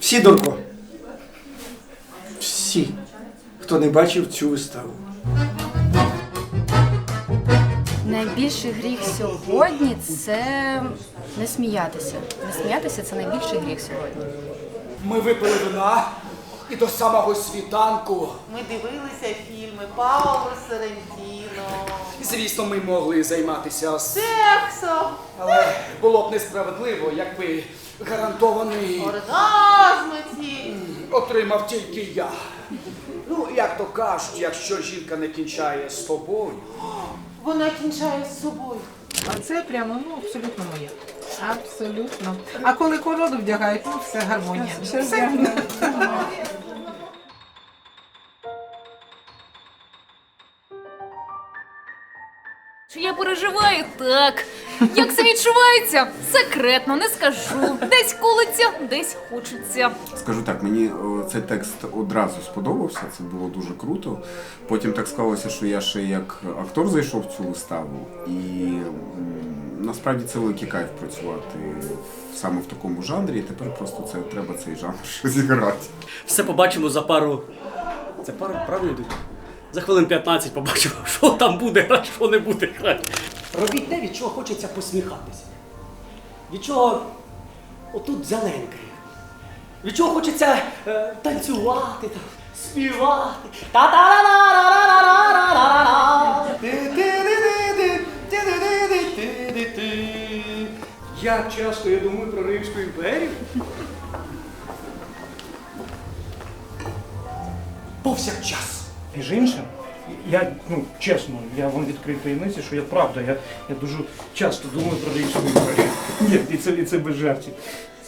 Всі, Дорко. Всі, хто не бачив цю виставу. Найбільший гріх сьогодні це не сміятися. Не сміятися це найбільший гріх сьогодні. Ми випили вина і до самого світанку. Ми дивилися фільми Паоло Соррентіно, Звісно, ми могли займатися сексом, Але було б несправедливо, якби гарантований оргазми ці. отримав тільки я. Ну, як то кажуть, якщо жінка не кінчає з тобою, Вона кінчає з собою. А це прямо ну абсолютно моє. Абсолютно. А коли корону вдягають, ну все гармонія. Все. Чи я переживаю так? Як це відчувається? Секретно не скажу. Десь колиться, десь хочеться. Скажу так, мені о, цей текст одразу сподобався, це було дуже круто. Потім так склалося, що я ще як актор зайшов в цю виставу, і м, насправді це великий кайф працювати в- саме в такому жанрі. І тепер просто це треба цей жанр зіграти. Все побачимо за пару. Це пара, правильно йдуть? За хвилин 15 побачимо, що там буде, а що не буде грати. Робіть те, від чого хочеться посміхатися. Від чого отут зеленькає. Від чого хочеться е, танцювати, там, співати. Та-та-ра-ра-ра-ра-ра-ра-ра. Ти-ти-ти-ти-ти, ти-ти-ти-ти-ти-ти. Як часто я думаю про Римську імперію? повсякчас. Між іншим, я, ну, чесно, я вам відкрию таємницю, що я правда, я, я дуже часто думаю про імперію. Ні, і це, і це без жартів.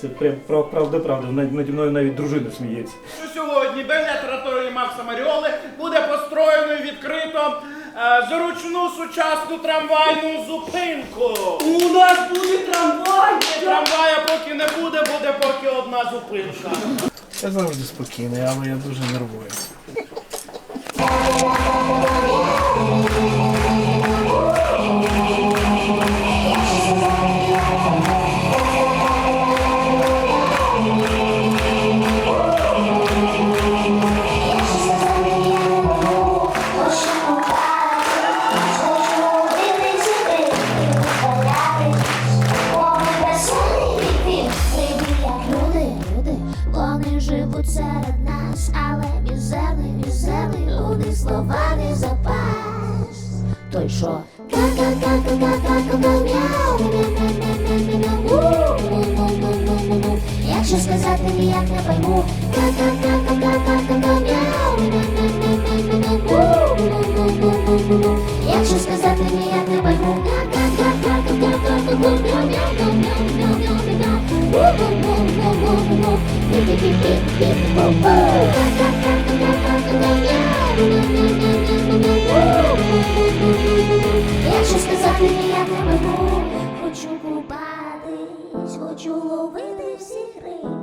Це прям прав- правда, правда. Над, наді мною навіть дружина сміється. що сьогодні біля території Макса Маріоли буде построєно і відкрито е, зручну сучасну трамвайну зупинку. У нас буде трамвай! Трамвая поки не буде, буде поки одна зупинка. Я завжди спокійний, але я дуже нервую. Thank you. Мізерний, мізерний слова не запас. Той що? Якщо сказати ніяк не пойму. Якщо сказати ніяк не пойму Якщо Хочу купатись, хочу ловити всіх риб.